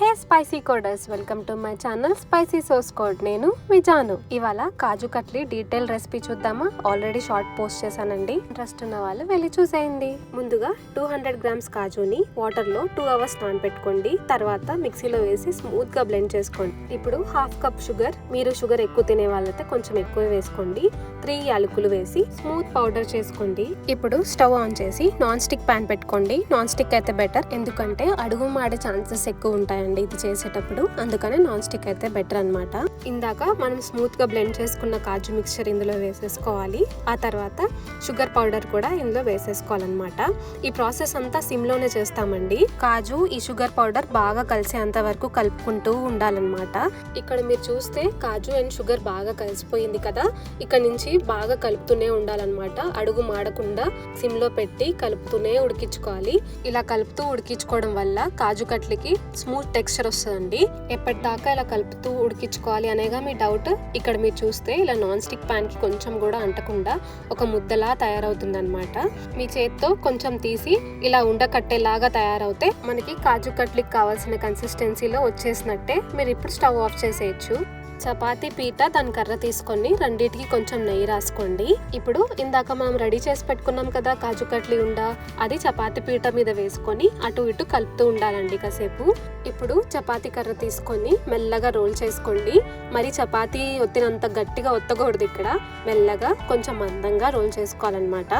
Hey spicy coders welcome to my channel spicy sauce code. నేను విజాను ఇవాళ kaju katli detail recipe చూద్దామా? ఆల్రెడీ షార్ట్ పోస్ట్ చేశానండి. ఇంట్రెస్ట్ ఉన్న వాళ్ళు వెళ్ళి చూసేయండి. ముందుగా టూ హండ్రెడ్ గ్రామ్స్ కాజుని వాటర్లో టూ అవర్స్ నానబెట్టుకోండి. తర్వాత మిక్సీలో వేసి స్మూత్గా బ్లెండ్ చేసుకోండి. ఇప్పుడు హాఫ్ కప్ షుగర్. మీరు షుగర్ ఎక్కువ తినే వాళ్ళైతే కొంచెం ఎక్కువ వేసుకోండి. త్రీ యాలకులు వేసి స్మూత్ పౌడర్ చేసుకోండి. ఇప్పుడు స్టవ్ ఆన్ చేసి నాన్ స్టిక్ ప్యాన్ పెట్టుకోండి. నాన్ స్టిక్ అయితే బెటర్. ఎందుకంటే అడుగు మాడే ఛాన్సెస్ ఎక్కువ ఉంటాయండి. ఇది చేసేటప్పుడు అందుకనే నాన్ స్టిక్ అయితే బెటర్ అన్నమాట. ఇందాక మనం స్మూత్గా బ్లెండ్ చేసుకున్న కాజు మిక్చర్ ఇందులో వేసేసుకోవాలి. ఆ తర్వాత షుగర్ పౌడర్ కూడా ఇందులో వేసేసుకోవాలన్నమాట. ఈ ప్రాసెస్ అంతా సిమ్లోనే చేస్తామండి. కాజు ఈ షుగర్ పౌడర్ బాగా కలిసేంత వరకు కలుపుకుంటూ ఉండాలన్నమాట. ఇక్కడ మీరు చూస్తే కాజు అండ్ షుగర్ బాగా కలిసిపోయింది కదా. ఇక్కడ నుంచి బాగా కలుపుతూనే ఉండాలన్నమాట. అడుగు మాడకుండా సిమ్లో పెట్టి కలుపుతూనే ఉడికించుకోవాలి. ఇలా కలుపుతూ ఉడికించుకోవడం వల్ల కాజు కట్లకి స్మూత్ టెక్స్చర్ వస్తుందండి ఎప్పటిదాకా ఇలా కలుపుతూ ఉడికించుకోవాలి అనేగా మీ డౌట్ ఇక్కడ మీరు చూస్తే ఇలా నాన్ స్టిక్ ప్యాన్కి కొంచెం కూడా అంటకుండా ఒక ముద్దలా తయారవుతుందనమాట మీ చేత్తో కొంచెం తీసి ఇలా ఉండకట్టేలాగా తయారవుతే మనకి కాజు కట్లకి కావాల్సిన కన్సిస్టెన్సీలో వచ్చేసినట్టే మీరు ఇప్పుడు స్టవ్ ఆఫ్ చేసేయచ్చు. చపాతీ పీట దాని కర్ర తీసుకొని రెండింటికి కొంచెం నెయ్యి రాసుకోండి. ఇప్పుడు ఇందాక మనం రెడీ చేసి పెట్టుకున్నాం కదా కాజు కట్లీ ఉండ అది చపాతీ పీట మీద వేసుకొని అటు ఇటు కలుపుతూ ఉండాలండి కాసేపు. ఇప్పుడు చపాతీ కర్ర తీసుకొని మెల్లగా రోల్ చేసుకోండి. మరి చపాతీ ఒత్తినంత గట్టిగా ఒత్తకూడదు ఇక్కడ. మెల్లగా కొంచెం మందంగా రోల్ చేసుకోవాలన్నమాట.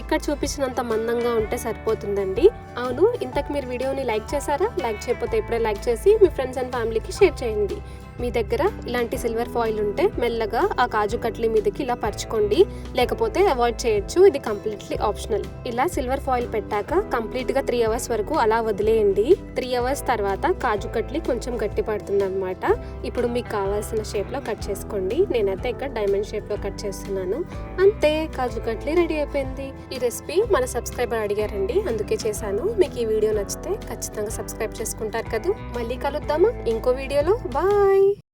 ఇక్కడ చూపించినంత మందంగా ఉంటే సరిపోతుందండి. అవును ఇంతకు మీరు వీడియోని లైక్ చేశారా? లైక్ చేయకపోతే ఇప్పుడే లైక్ చేసి మీ ఫ్రెండ్స్ అండ్ ఫ్యామిలీకి షేర్ చేయండి. మీ దగ్గర ఇలాంటి సిల్వర్ ఫాయిల్ ఉంటే మెల్లగా ఆ కాజు కట్లీ మీదకి ఇలా పరుచుకోండి. లేకపోతే అవాయిడ్ చేయొచ్చు. ఇది కంప్లీట్లీ ఆప్షనల్. ఇలా సిల్వర్ ఫాయిల్ పెట్టాక కంప్లీట్గా త్రీ అవర్స్ వరకు అలా వదిలేయండి. త్రీ అవర్స్ తర్వాత కాజు కట్లీ కొంచెం గట్టి పడుతుంది అనమాట ఇప్పుడు మీకు కావాల్సిన షేప్లో కట్ చేసుకోండి. నేనైతే ఇక్కడ డైమండ్ షేప్లో కట్ చేస్తున్నాను. అంతే కాజు కట్లీ రెడీ అయిపోయింది. ఈ రెసిపీ మన సబ్స్క్రైబర్ అడిగారండి. అందుకే చేశాను. మీకు ఈ వీడియో నచ్చితే ఖచ్చితంగా సబ్స్క్రైబ్ చేసుకుంటారు కదా. మళ్ళీ కలుద్దామా? ఇంకో వీడియోలో. బాయ్!